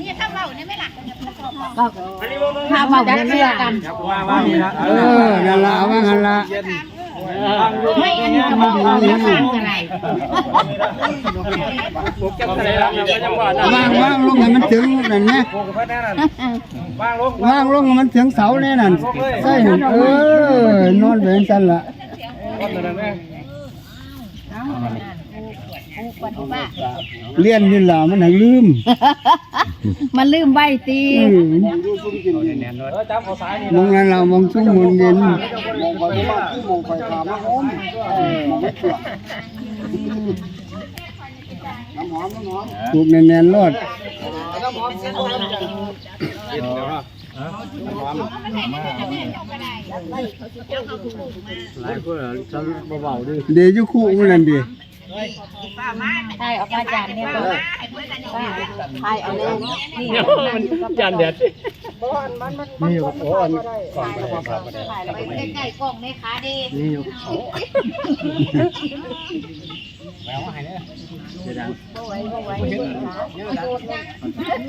มีข้าวเบาเนี่ยไม่หลักก็ถ้าเบาจะเชื่อกันว่าว่านี่นะเออนั่นละว่างั้นละไม่อันนี้ก็บอกว่างอะไรว่าว่างว่างลงให้มันถึงนั่นไงโกงเพื่อนนั่นว่างลงว่างลงให้มันถึงเสาแน่นั่นใช่เออนอนเป็นจันละ ก้อนนั่นแม่เลี้ยนนี่ล่ะมันให้ลืมมันลืมใบตีอืมเออจับเอาสายนี่มองนั้นเรามองชุ่มมุนเย็นถูกแน่นๆรอดหลายคนฉันเบาๆดิเดี๋ยวอยู่คู่มันนั่นดิ ใช่เอาอาจารย์เนี่ยใช่เอาเลยมันจานเด็ดนี่อยู่โอ้อันใกล้ๆกล้องในขาดีนี่อยู่อ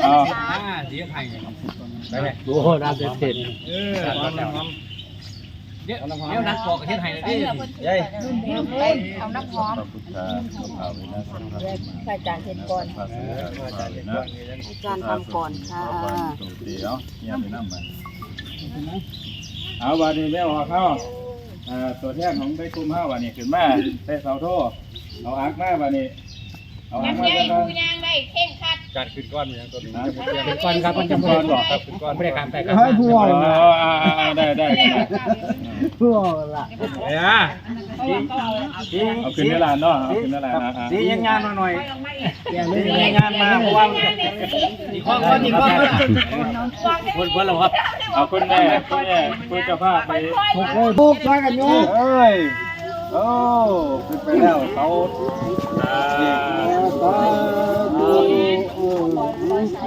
๋อสีไข่ไปเลยโอ้น้ำเด็ดเด็ดเออน้ำหอมเดี๋ยวน้ำหอม เดี๋ยวนักบอกกับเทียนไทยเลยดิยัยเอาน้ำหอมอาจารย์เห็นก่อนอาจารย์ทำก่อนค่ะเอาวันนี้แม่ออกเข้าตัวแทนของได้คุมห้าวันนี้ขึ้นมาได้เสาโทเอาอักมาวันนี้เอาอักน้ำมาใหญ่ได้กูยางได้เข่งคั ดจัดขึ้นก้อนอย่างตัวนี้ขึ้นก้อนครับมันจะก้อนบอกครับขึ้นก้อนไม่ได้การแต่ครับให้ผู้ว่าได้ได้ผู้ว่าละเอ้ยเอาขึ้นในร้านเนาะเอาขึ้นในร้านนะสียังงานมาหน่อยสียังงานมาเพราะว่าอีกข้อก้อนอีกข้อคนคนเราครับเอาคุณแม่คุณแม่คุณเจ้าภาพไปโอ้ยบุกช่วยกันอยู่เอ้ยโอ้ขึ้นไปแล้วเขา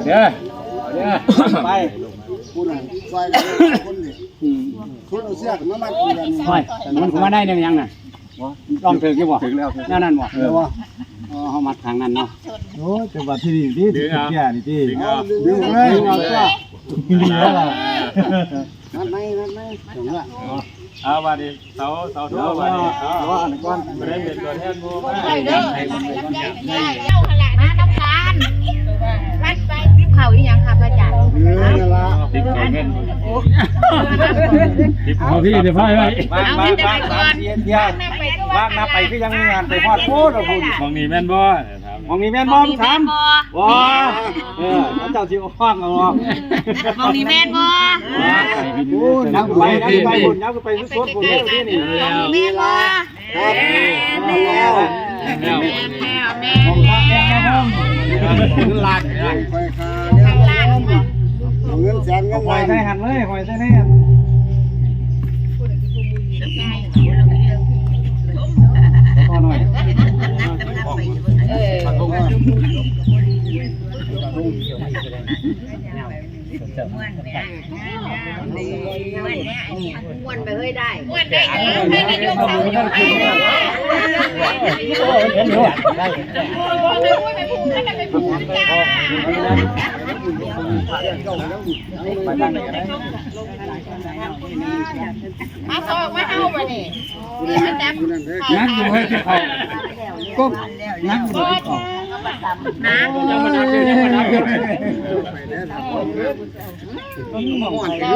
เดี๋ยวเดี๋ยวไปคุณน่ะช่วยกันคนนี่คุณเอาเสื้อมามัดกันห้อยมันก็มาได้ยังยังน่ะลองถึงกี่บ่ถึงแล้วนั่นนั่นบ่เออว่าอ๋อเฮามัดทางนั้นเนาะโอ้จังหวัดที่นี่ที่ที่แก่นี่ที่ถึงแล้วดึงเลยเอาตัวดีแล้วล่ะนั่นไหมนั่นไหมถึงละเอาวันนี้เสาเสาทั่ววันนี้ว่าอันก่อนไม่ได้เป็นตัวแทนบูมาไปเด้อลำไยเป็นใหญ่เจ้า ข่าอีหยังค่ะพระอาจารย์เออนั่นละติดเงินติดเอาพี่เดี๋ยวพายไว้บ้างบ้างบ้างบ้างเทียนเทียนนับไปก็บ้าว่างนับไปคือยังมีงานไปพอดโพดคุณมองนี่แม่นบ่มองนี่แม่นบ่ถามว้าเออเจ้าสิห้องเอาเนาะมองนี่แม่นบ่โอ้นับไปนับไปบุญนับไปสุดๆบุญแล้วที่นี่มองนี่แม่นบ่ครับแล้วแม่แม่มองทางแม่ห้ องลาดไปค่ะทางล่างบ่เงินแสนเงินหอล้ายนใส่หันเลยหอยใส่แน่ ม้วนไปเฮ้ยได้ม้วนได้เด้อไม่ได้ยกเสายกไปเห็นอยู่ได้ไปผูกกันไปผูกกันจ้ามาสอบมาเอาไปนี่นี่มันจับนักอยู่ให้ที่เขาก็นักบุญของน้ำยังมานับอยู่ยังมา นับอยู่เรา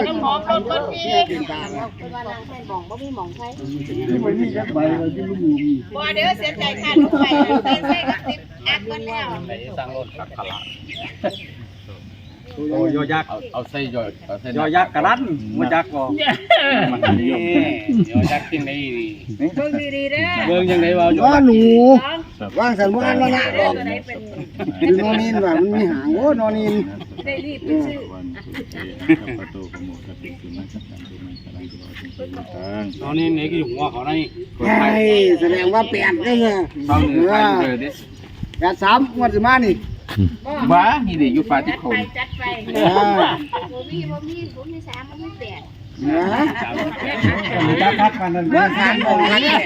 ต้องหอมรถรถพี่ที่มันนี่ยักใบเราที่ลูกมุมบ่เด้อเสียใจขาดลูกไปใส่ใส่กับติดอักมันแล้วโอ้ยอยักษ์เอาใส่ยอดเอาใส่ยอยักษ์กระดันมาจักบ่มันนี่ยอดยักษ์ที่ไหนดีเบิ่งดีๆเด้อเบิ่งยังไงว่าว่าหนู สองว่างสันว่านแล้วนะเด้อตัวไหนเป็นดูนอนินว่ามันมีหางโอ้นอนินได้รีบไปซื้อประตูขโมยกระติกคือมันสักการคือมันกำลังจะเอาถึงตัวทางตอนนี้นี่ก็อยู่หัวเขาในใช่แสดงว่าแปดก็เนี่ยฟังเหนือไปเลยดิแปดสามงวดสิมานี่บ้านี่ดิอยู่ฟ้าที่คไปนจัดไปอ่าบ่มีบ่มีผมมีสามบ่มีแปด นะจักคัดกันนั่นเมื่อสามของนันเนี่ย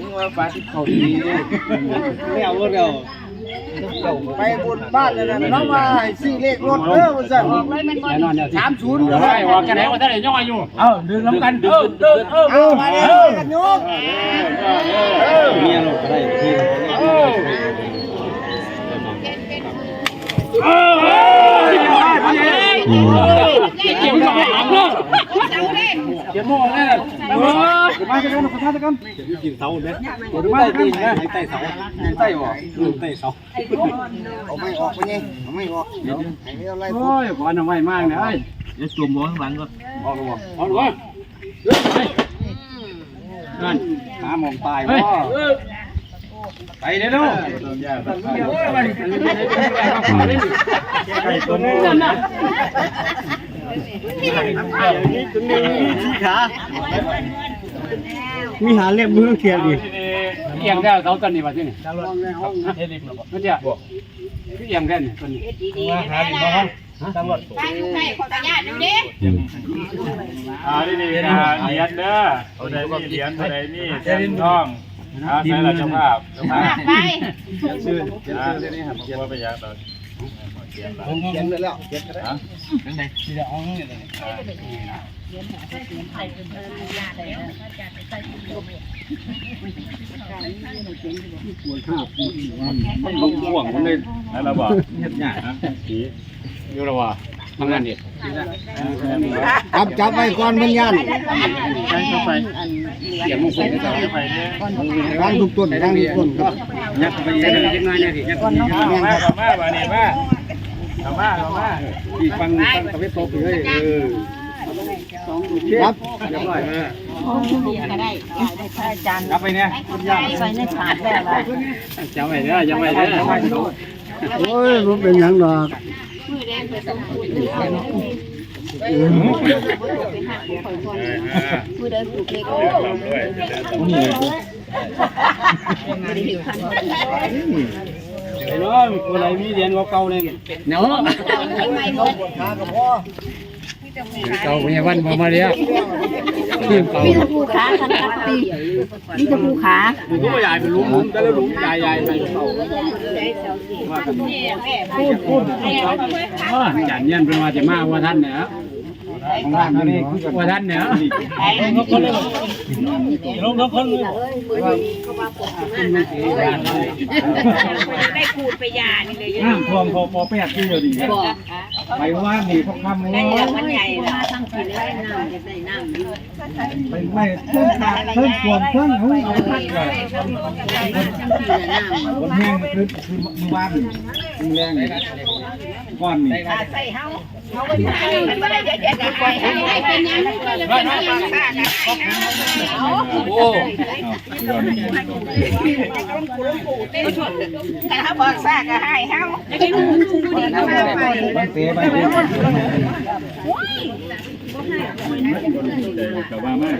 นี่ว่าฟ้าที่เขาดีไม่เอาเร็วไปบนบ้านนั่นะน้องวาให้ซื้อเลขรถเด้อว่าซั่นบอกเลยมันบ่อนสามศูนย์เดี๋ยวให้ออกกันไหนว่าท่านไหนย่อยอยู่ เอ้าดึงน้ำกันเออเออเออเอามาเลยกันยกเมียลูกก็ได้ที่อืมเกี่ยวกับหลังเนาะเกี่ยวโม่แน่เออ นมาจะกันกินเสาเลยมาจะกันใต้เสาใต้บ่ใต้เสาเอา ไม่ออกไปนี่เอาไม่ออกเดี๋ยวให้เมียไล่โอ้ยบ่อนไว้มากเลยเดี๋ยวจุ่มบ่ข้างหลังก็เอาดูเอาดูนั่นหามองตายบ่ไปเด้อลูกไก่ตัวนี้มีหาเล็บมือเขียนอีกเอียงได้เสาต้นนี้ว่าที่นี่เฮ็ดอีกแล้วบ่มันจะเอียงได้นี่ต้นนี้ว่าหาดิบ่ฮะตำรวจไปอยู่ใกล้ขออนุญาตดูดิอ่าดีดีนะเหรียญเด้อตัวใดมีเหรียญตัวใดมีเส้นทอง อ่าใส่ละเจ้าภาพเจ้าภาพไปชื่อชื่อเดี๋ยวนี้ครับว่าไปยากตอนเขียนละเขียนไปแล้วเขียนฮะมันลงห่วงมันเลยแล้วเราบอกเฮ็ดยากฮะสีอยู่แล้วว่าทำงานดิจับจับไว้ก่อนมันยันใช้เข้าไป เสียงมงคลนี่เข้านี่ยร่างทุกต้นร่างทุกต้นครับยัดไปยัดไปยัดน้อยเนี่ยสิยัดเข้ามาเข้ามาบ้านี่มาเข้ามาเข้ามาที่ฟังฟังตะเวนตกเลยเออครับเรียบร้อยก็ได้ได้พระอาจารย์รับไปเนี่ยใส่ในถาดแล้วล่ะจำไว้เด้อจำไว้เด้อโอ้ยมันเป็นยังดอก ผู้ใดปลูกเล็กไอ้น้องคนไหนมีเรียญเก่าๆเนี่ยเนาะหากับพ่อเก่าเป็นวันบ่มาแล้วทีมเก่ามีแต่ผู้ขาทันทันปีมีแต่ผู้ขาดูก็ใหญ่เป็นลุมลุมแต่ละลุมใหญ่ใหญ่ไปเก่าว่ากันพูดพูดจันยันเป็นว่าจะมาว่าท่านเนี่ย ว่าท่านเนี่ยลงทั้งคนเลยได้ขูดไปยานี่เลยน้ำท่วมพอพอแปดที่เดียวดีไปว่านี่พวกคำว่ามันใหญ่ละไปไม่เพิ่มขาเพิ่มท่วมเพิ่มหุ้ยเอาพัดเลยคนแห้งคือคือมือบ้านแรงก้อนนี่ ใส่เฮาเฮาก็อยู่ใกล้มันบ่ได้เดี๋ยวจะได้ปล่อยให้ให้เป็นยังก็จะเป็นยังซ่ากันเอาโอ้แต่เขาบอกซาก็ให้เขาจะได้รู้ผู้ดีก็มาไปมันเตะไป กับว่ามาก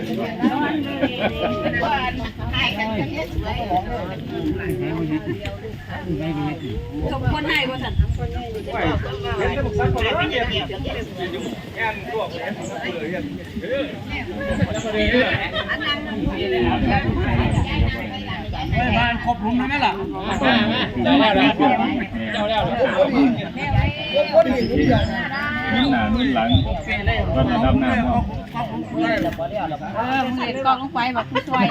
ให้กันเนี่ยสวยทุกคนให้บ่บ้านครบลุมนั่นแหละเจ้าแล้วเจ้าแล้ว นุ่นหนานุ่นหลังก็จะดำน้ำมองเออมึงเห็นกองลงไปแบบผู้ช่วย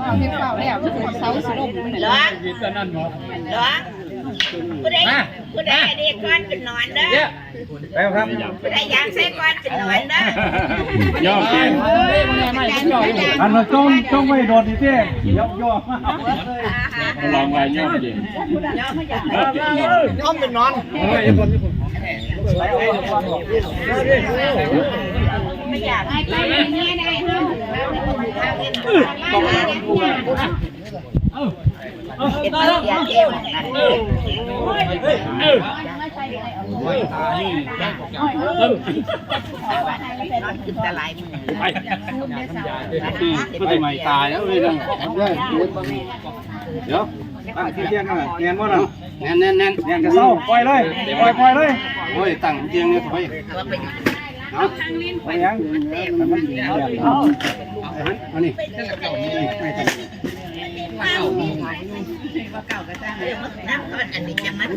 เอาเก็บเปล่าแล้วเสาสลบมันเหรอยินแต่นั่นหมดเหรอผู้ใดผู้ใดเด็กก้อนเป็นนอนเด้อไปครับผู้ใดอยากใส่ก้อนเป็นนอนเด้อย่อเก่งอันเราจ้องจ้องไม่โดนนี่เต้ย่อย่อมาลองไปย่อมดิย้อมเป็นนอน ไม่อยากให้ไปเนี่ยได้เฮาเก็บเสียเก็บกินตะไลมือไปไม่ใหม่ตายแล้วเลยนะเดี๋ยว ตั้งที่เที่ยงกันแน่นมั้งนะแน่นแน่นแน่นแย่งจะเศร้าปล่อยเลยปล่อยปล่อยเลยโอ้ยตั้งเที่ยงเนี่ยถอยนะไปยังมันดีอย่างอันนี้เก่าก็สร้างเรื่องมันน้ำอันนี้จะมัน